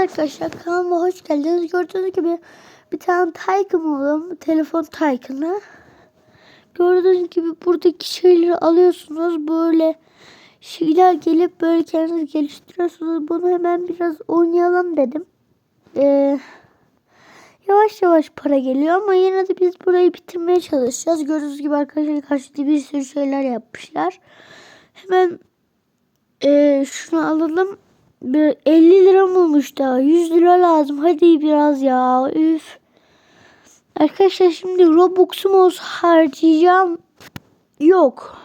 Arkadaşlar kanalıma hoş geldiniz. Gördüğünüz gibi bir tane Tycoon alalım. Telefon Tycoon'ı. Gördüğünüz gibi buradaki şeyleri alıyorsunuz. Böyle şeyler gelip böyle kendiniz geliştiriyorsunuz. Bunu hemen biraz oynayalım dedim. Ee, yavaş yavaş para geliyor ama yine de biz burayı bitirmeye çalışacağız. Gördüğünüz gibi arkadaşlar karşıda bir sürü şeyler yapmışlar. Hemen ee, şunu alalım. Bir 50 lira mı olmuş daha? 100 lira lazım. Hadi biraz ya. Üf. Arkadaşlar şimdi Robux'um olsa harcayacağım. Yok.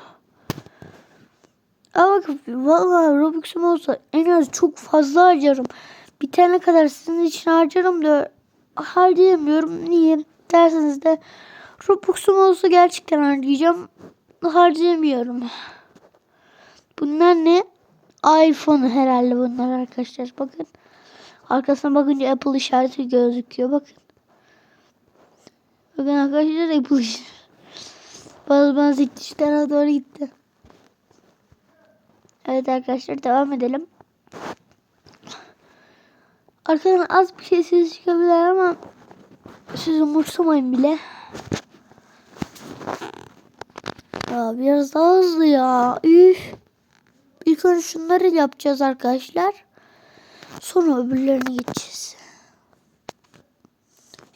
Ama valla Robux'um olsa en az çok fazla harcarım. Bir tane kadar sizin için harcarım da harcayamıyorum. Niye derseniz de Robux'um olsa gerçekten harcayacağım. Harcayamıyorum. Bunlar ne? iPhone herhalde bunlar arkadaşlar. Bakın. Arkasına bakınca Apple işareti gözüküyor. Bakın. Bakın arkadaşlar Apple işareti. Bazı bazı işlere doğru gitti. Evet arkadaşlar devam edelim. Arkadan az bir şey ses çıkabilir ama siz umursamayın bile. Ya biraz daha hızlı ya. Üf. İlk önce şunları yapacağız arkadaşlar. Sonra öbürlerine geçeceğiz.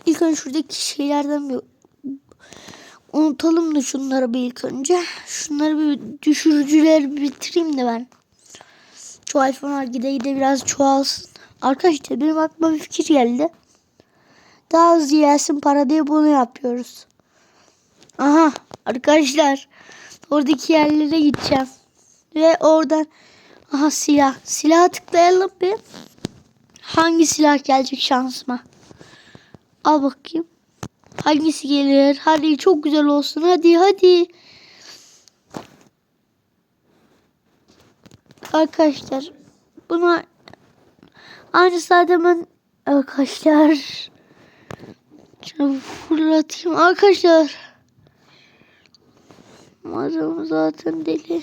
İlk önce şuradaki şeylerden bir unutalım da şunları bir ilk önce. Şunları bir düşürücüleri bitireyim de ben. Şu iPhone'lar gide gide biraz çoğalsın. Arkadaşlar benim aklıma bir fikir geldi. Daha hızlı gelsin para diye bunu yapıyoruz. Aha arkadaşlar oradaki yerlere gideceğim. Ve oradan aha silah. Silaha tıklayalım bir. Hangi silah gelecek şansıma? Al bakayım. Hangisi gelir? Hadi çok güzel olsun. Hadi hadi. Arkadaşlar buna aynı zaten arkadaşlar şunu fırlatayım arkadaşlar. Adam zaten deli.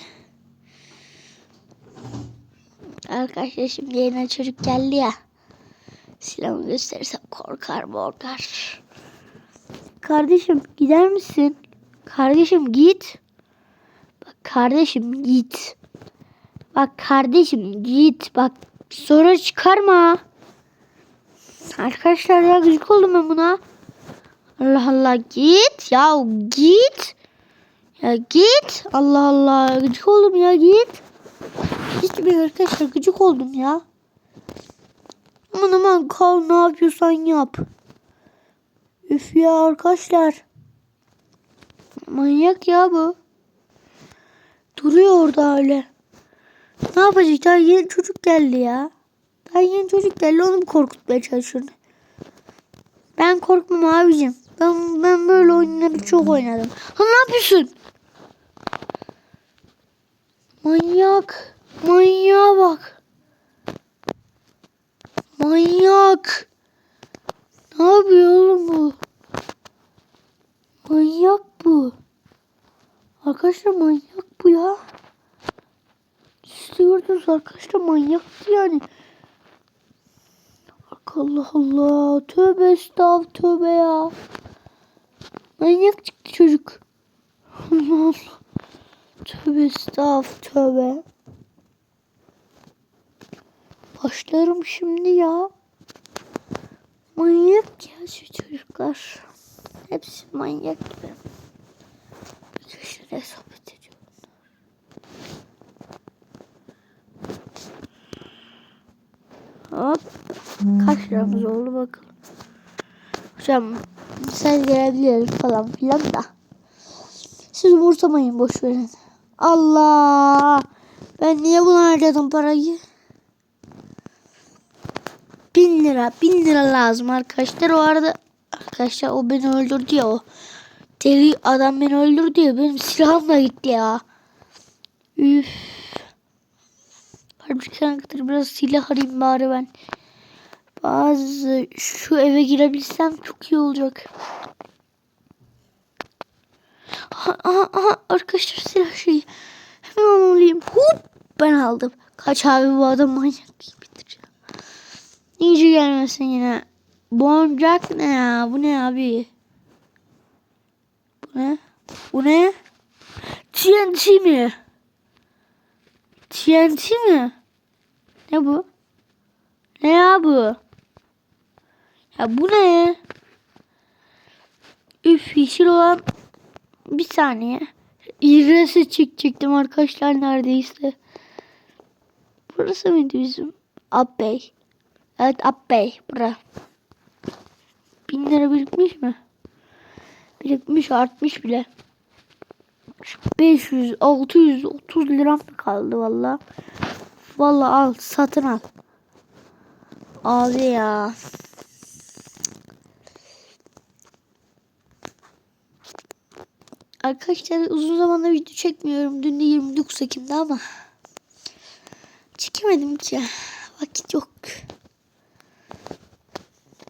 Arkadaşlar şimdi yine çocuk geldi ya. Silahımı gösterirsem korkar korkar. Kardeşim gider misin? Kardeşim git. Bak kardeşim git. Bak kardeşim git. Bak sonra çıkarma. Arkadaşlar ya gıcık oldum ben buna. Allah Allah git. Ya git. Ya git. Allah Allah gıcık oldum ya git. Gitmiyor arkadaşlar gıcık oldum ya. Aman aman kal ne yapıyorsan yap. Üf ya arkadaşlar. Manyak ya bu. Duruyor orada öyle. Ne yapacak? Daha yeni çocuk geldi ya. Daha yeni çocuk geldi onu korkutmaya çalışıyorum. Ben korkmam abicim. Ben, ben böyle oyunları çok oynadım. Ha ne yapıyorsun? Manyak. Manyağa bak. Manyak. Ne yapıyor oğlum bu? Manyak bu. Arkadaşlar manyak bu ya. Gördünüz arkadaşlar manyaktı yani. Allah Allah. Tövbe estav tövbe ya. Manyak çıktı çocuk. Allah Allah. Tövbe estav tövbe. Başlarım şimdi ya. Manyak ya şu çocuklar. Hepsi manyak gibi. Bir köşede sohbet ediyorlar. Hop. Kaç liramız oldu bakalım. Hocam sen gelebiliriz falan filan da. Siz umursamayın boş verin. Allah. Ben niye buna harcadım parayı? Bin lira. Bin lira lazım arkadaşlar. O arada arkadaşlar o beni öldürdü ya o. Deli adam beni öldürdü ya. Benim silahım da gitti ya. Üf. Harbiden kadar biraz silah arayayım bari ben. Bazı şu eve girebilsem çok iyi olacak. Aha, aha, aha arkadaşlar silah şeyi. Hemen alayım. Hop ben aldım. Kaç abi bu adam manyak bitireceğim. Ninja gelmesin yine. Boncuk ne ya? Bu ne abi? Bu ne? Bu ne? TNT mi? TNT mi? Ne bu? Ne ya bu? Ya bu ne? Üf yeşil olan bir saniye. İğresi çekecektim arkadaşlar neredeyse. Burası mıydı bizim? Abbey. Evet Abbey. Bura. Bin lira birikmiş mi? Birikmiş artmış bile. 500, 600, 30 liram kaldı valla? Valla al satın al. Abi ya. Arkadaşlar uzun zamandır video çekmiyorum. Dün de 29 Ekim'de ama çekemedim ki. Vakit yok.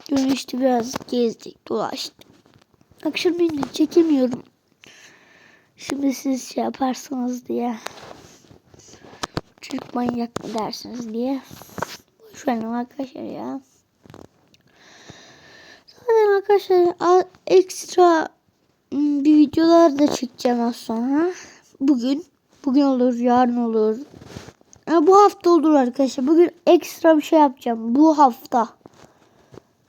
Dün işte biraz gezdik, dolaştık. Akşamleyin de çekemiyorum. Şimdi siz şey yaparsınız diye. Çocuk manyak mı dersiniz diye. Boş verin arkadaşlar ya. Zaten arkadaşlar ekstra m, bir videolar da çekeceğim az sonra. Bugün. Bugün olur, yarın olur. Ha, bu hafta olur arkadaşlar. Bugün ekstra bir şey yapacağım. Bu hafta.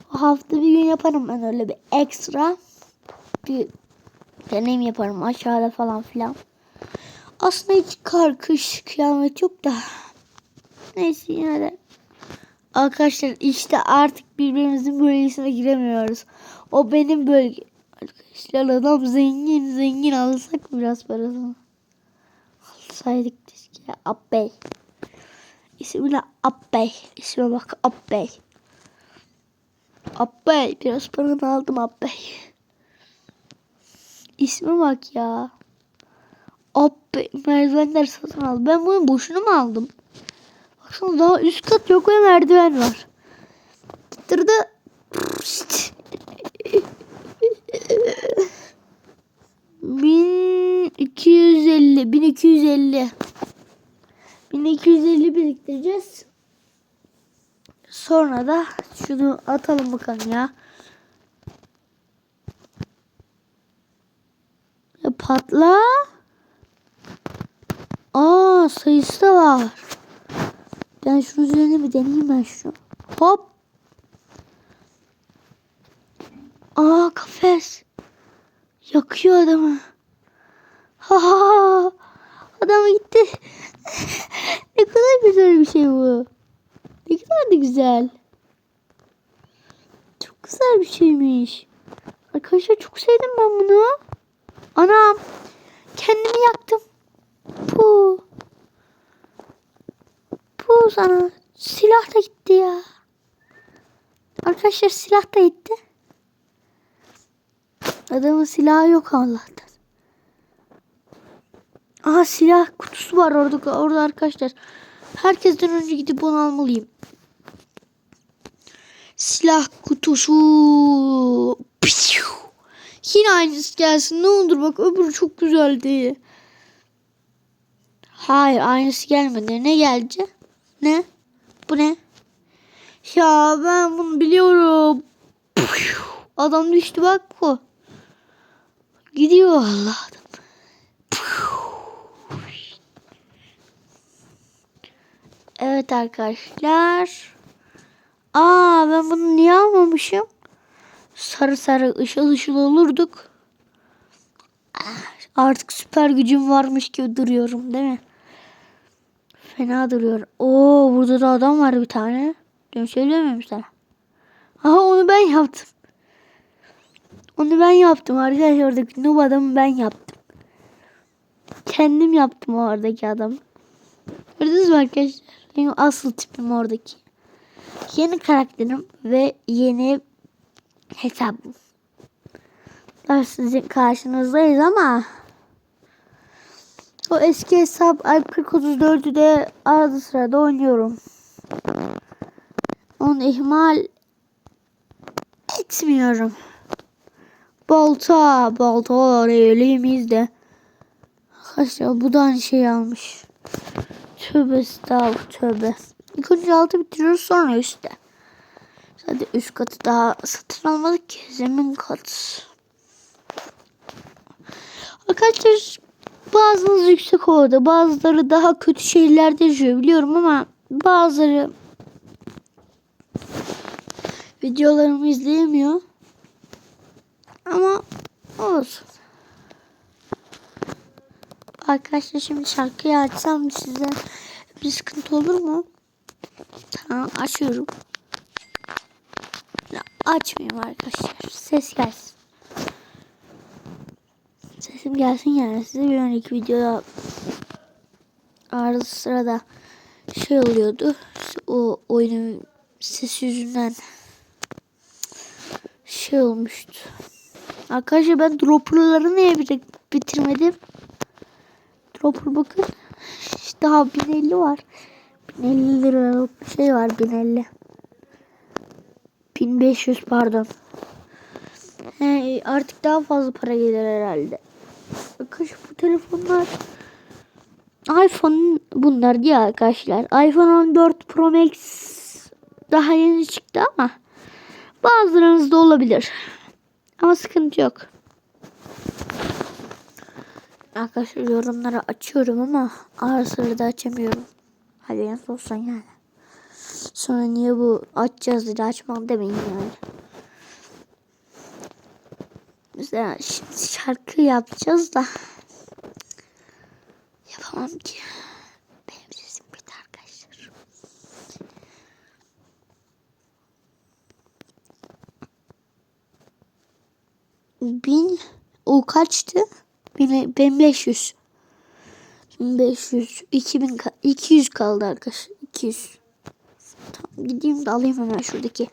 Hafta bir gün yaparım ben öyle bir ekstra. Bir deneyim yaparım aşağıda falan filan. Aslında hiç kar, kış, kıyamet yok da. Neyse yine de. Arkadaşlar işte artık birbirimizin bölgesine giremiyoruz. O benim bölge. Arkadaşlar adam zengin zengin alsak biraz parasını? Alsaydık keşke. Abbey. İsmi de Abbey. İsme bak Abbey. Abbey. Biraz paranı aldım Abbey. İsme bak ya. Abbey. Merdivenler satın al. Ben bunu boşuna mı aldım? Baksana daha üst kat yok ve merdiven var. Pişt. Bin iki yüz elli, bin iki yüz elli. Bin iki yüz elli biriktireceğiz. Sonra da şunu atalım bakalım ya. ya patla. Aa sayısı da var. Ben şunun üzerine bir deneyeyim ben şunu. Hop. Aa kafes. Yakıyor adamı. Ha ha ha. Adam gitti. ne kadar güzel bir şey bu. Ne kadar da güzel. Çok güzel bir şeymiş. Arkadaşlar çok sevdim ben bunu. Anam. Kendimi yaktım. Bu. Bu sana. Silah da gitti ya. Arkadaşlar silah da gitti. Adamın silahı yok Allah'tan. Aha silah kutusu var orada orada arkadaşlar. Herkesten önce gidip onu almalıyım. Silah kutusu. Piyu. Yine aynısı gelsin. Ne olur bak öbürü çok güzeldi. Hayır aynısı gelmedi. Ne geldi? Ne? Bu ne? Ya ben bunu biliyorum. Piyu. Adam düştü bak bu. Gidiyor Allah'ım. Evet arkadaşlar. Aa ben bunu niye almamışım? Sarı sarı ışıl ışıl olurduk. Ah, Artık süper gücüm varmış gibi duruyorum değil mi? Fena duruyor. Oo burada da adam var bir tane. Dün söylüyor muyum sana? Aha onu ben yaptım. Onu ben yaptım arkadaşlar oradaki noob adamı ben yaptım. Kendim yaptım o oradaki adamı. Gördünüz mü arkadaşlar? Benim asıl tipim oradaki. Yeni karakterim ve yeni hesabım. Sizin karşınızdayız ama o eski hesap Alp 4034'ü de arada sırada oynuyorum. Onu ihmal etmiyorum. Balta, balta elimizde. Arkadaşlar bu da aynı şey almış. Tövbe estağfurullah tövbe. İlk önce altı bitiriyoruz sonra üstte. Zaten üst katı daha satın almadık ki. Zemin katı. Arkadaşlar bazınız yüksek orada. Bazıları daha kötü şeylerde yaşıyor biliyorum ama bazıları videolarımı izleyemiyor. Ama olsun. Arkadaşlar şimdi şarkıyı açsam size bir sıkıntı olur mu? Tamam açıyorum. Ya, Açmayayım arkadaşlar. Ses gelsin. Sesim gelsin yani. Size bir önceki videoda arada sırada şey oluyordu. O oyunun ses yüzünden şey olmuştu. Arkadaşlar ben dropperları niye bitirmedim? Dropper bakın. Daha 1050 var. 1050 liralık bir şey var 1050. 1500 pardon. He, artık daha fazla para gelir herhalde. Arkadaşlar bu telefonlar iPhone bunlar diye arkadaşlar. iPhone 14 Pro Max daha yeni çıktı ama bazılarınızda olabilir. Ama sıkıntı yok. Arkadaşlar yorumları açıyorum ama ara sıra da açamıyorum. Haberiniz olsun yani. Sonra niye bu açacağız dedi açmam demeyin yani. Mesela şimdi şarkı yapacağız da yapamam ki. Benim sesim bitti arkadaşlar. Bin o kaçtı? Bin, 1500. 1500 2000 ka- 200 kaldı arkadaşlar. 200. Tamam gideyim de alayım hemen şuradaki.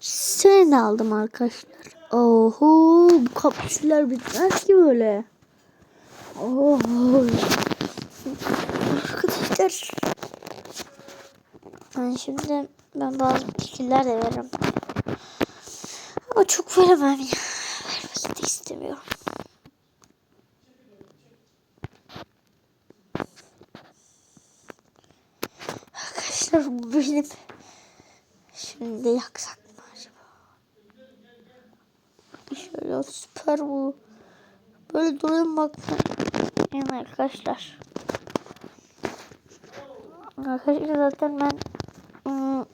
Seni de aldım arkadaşlar. Oho bu kapsüller bitmez ki böyle. Oho. Arkadaşlar. Ben şimdi ben bazı fikirler de veririm. Ama çok veremem ya. Vermek de istemiyorum. Arkadaşlar bu benim. Şimdi yaksak mı acaba? Şöyle süper bu. Böyle durayım bak. Yani arkadaşlar. Arkadaşlar zaten ben ım,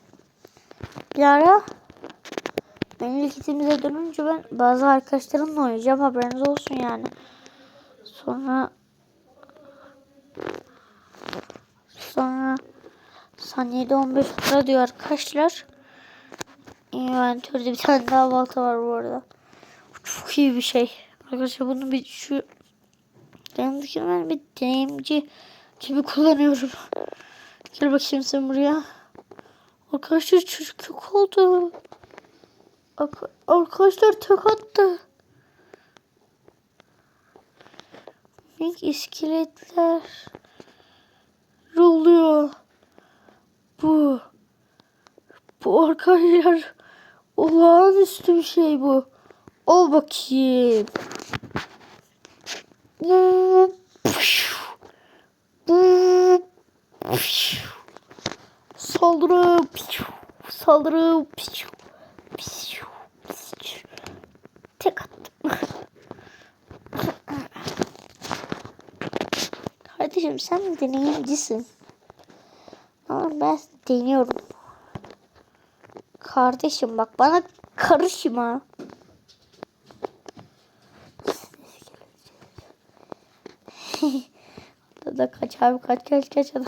bir ara memleketimize dönünce ben bazı arkadaşlarımla oynayacağım haberiniz olsun yani. Sonra saniyede 15 lira diyor arkadaşlar. Inventörde bir tane daha balta var bu arada. Çok iyi bir şey. Arkadaşlar bunu bir şu yanındaki ben bir deneyimci gibi kullanıyorum. Gel bakayım sen buraya. Arkadaşlar çocuk yok oldu. Arka- Arkadaşlar tek attı. Minik iskeletler oluyor. Bu. Bu arkadaşlar olağanüstü bir şey bu. Ol bakayım. Saldırı. Saldırı. Tek attım. Kardeşim sen bir deneyimcisin. Ama ben deniyorum. Kardeşim bak bana karışma. da kaç abi kaç kaç kaç adam.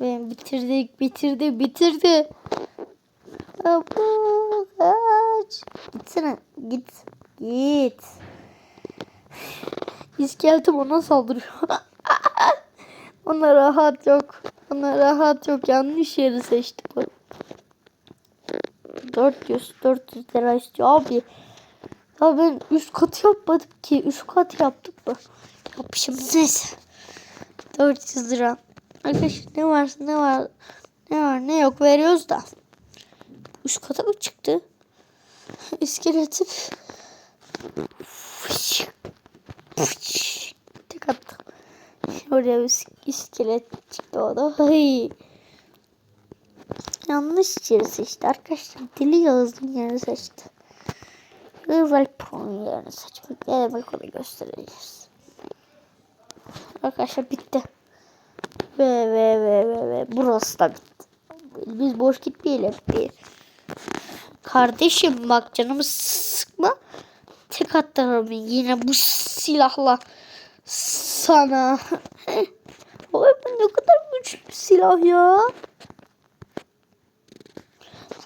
Ben bitirdik bitirdi bitirdi. Abu kaç. Gitsene git git. İskeletim ona saldırıyor. ona rahat yok. Ona rahat yok. Yanlış yeri seçtik. 400 400 lira istiyor abi. Ya ben üst kat yapmadım ki. Üst kat yaptık mı? Yapmışım neyse. 400 lira. Arkadaşlar ne varsa ne var ne var ne yok veriyoruz da. Üst kata mı çıktı? İskeleti. Tek attım. Oraya bir iskelet çıktı o da. Hey. Yanlış yeri seçti arkadaşlar. Deli Yağız'ın yerini seçti. Yağız Alp'in yerini seçmek. Ne demek onu göstereceğiz. Arkadaşlar bitti. Ve ve ve ve ve burası da bitti. Biz boş gitmeyelim. Bir. Kardeşim bak canımı sıkma. Tek atarım yine bu silahla sana. Oy bu ne kadar güçlü bir silah ya.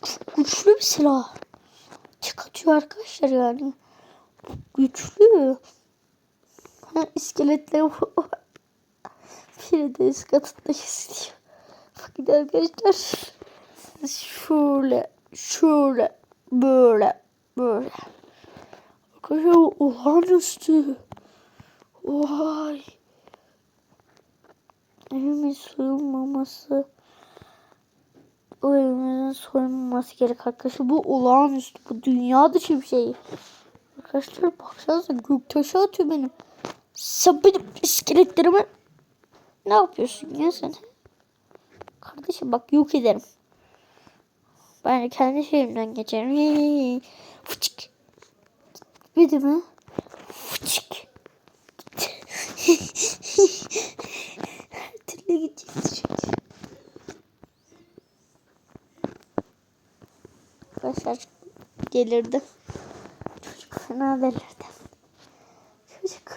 Çok güçlü bir silah. Tek atıyor arkadaşlar yani. Güçlü. Ha, iskeletleri üst katında istiyor. Bakın arkadaşlar. Siz şöyle, şöyle, böyle, böyle. Arkadaşlar olağanüstü. Vay. Evimin soyulmaması. O evimizin soyulmaması gerek arkadaşlar. Bu olağanüstü. Bu dünya dışı bir şey. Arkadaşlar baksanıza göktaşı atıyor benim. Sen benim iskeletlerime ne yapıyorsun ya sen? Kardeşim bak yok ederim. Ben de kendi şeyimden geçerim. Fıçık. Gitmedi mi? Gelirdi. Çocuk fena delirdi. Çocuk.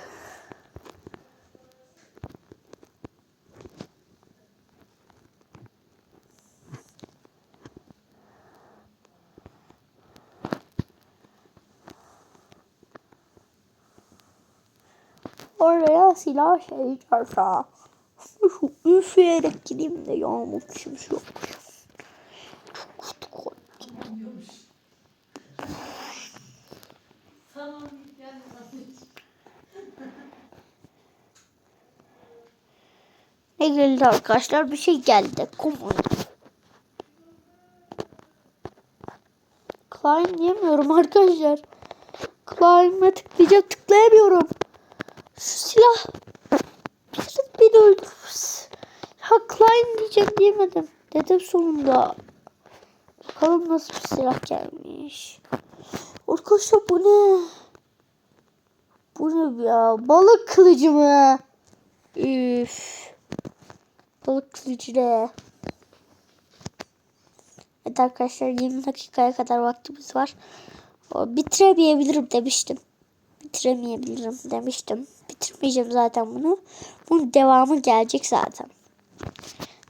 Oraya silah şey çarsa. Şu üfleyerek gideyim de yağmur kimse yok. Geldi arkadaşlar? Bir şey geldi. Komut. Climb diyemiyorum arkadaşlar. Climb'e tıklayacağım tıklayamıyorum. Şu silah. Bir beni öldürür. Ha climb diyeceğim diyemedim. Dedim sonunda. Bakalım nasıl bir silah gelmiş. Arkadaşlar bu ne? Bu ne ya? Balık kılıcı mı? Üf. Balık kılıcı ne? Evet arkadaşlar 20 dakikaya kadar vaktimiz var. Bitiremeyebilirim demiştim. Bitiremeyebilirim demiştim. Bitirmeyeceğim zaten bunu. Bunun devamı gelecek zaten.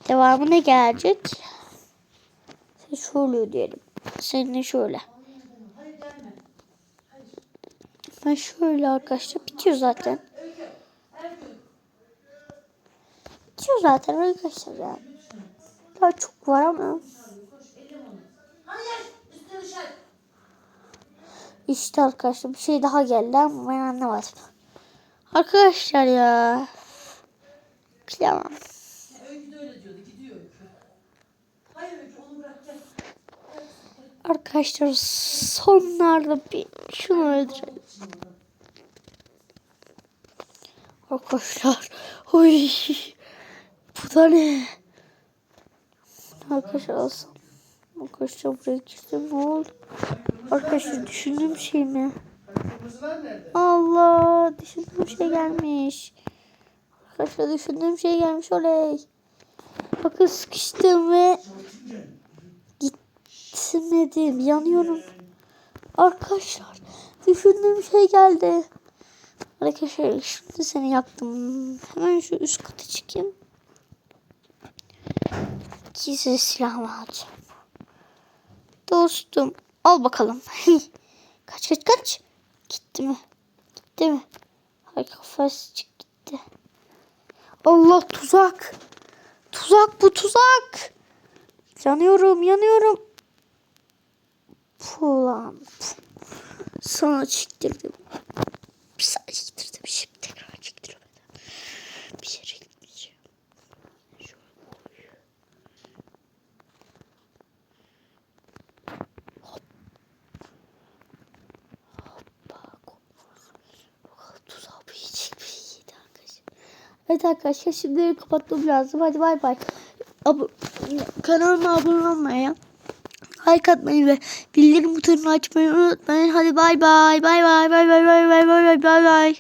Devamı ne gelecek? Şöyle diyelim. Seninle şöyle. Ben şöyle arkadaşlar bitiyor zaten. Bitiyor zaten arkadaşlar ya. Daha çok var ama. İşte arkadaşlar bir şey daha geldi ama ben anlamadım. Arkadaşlar ya. Kıyamam. Arkadaşlar sonlarda bir şunu öldürelim. Arkadaşlar. Oy. Bu da ne? Arkadaşlar alsam. Arkadaşlar buraya girdim ne oldu? Arkadaşlar düşündüğüm şey mi? Allah düşündüğüm şey gelmiş. Arkadaşlar düşündüğüm şey gelmiş oley. Bakın sıkıştım ve gitmedim yanıyorum. Arkadaşlar düşündüğüm şey geldi. Arkadaşlar şimdi seni yaktım. Hemen şu üst kata çıkayım. Gizli silahımı alacağım. Dostum al bakalım. kaç kaç kaç. Gitti mi? Gitti mi? Hay kafası çık gitti. Allah tuzak. Tuzak bu tuzak. Yanıyorum yanıyorum. Ulan. Sana çektirdim. Bir sana çektirdim. Şimdi tekrar çektiriyorum. Bir yere gitmeyeceğim. Şöyle koy. Hop. Hoppa. Bakalım tuzağı bir yiyecek bir yiydi arkadaşlar. Evet arkadaşlar şimdi kapatmam lazım. Hadi bay bay. Ab kanalıma abone olmayı, like atmayı ve bildirim butonunu açmayı unutmayın. Hadi bay bay bay bay bay bay bay bay bay bay bay.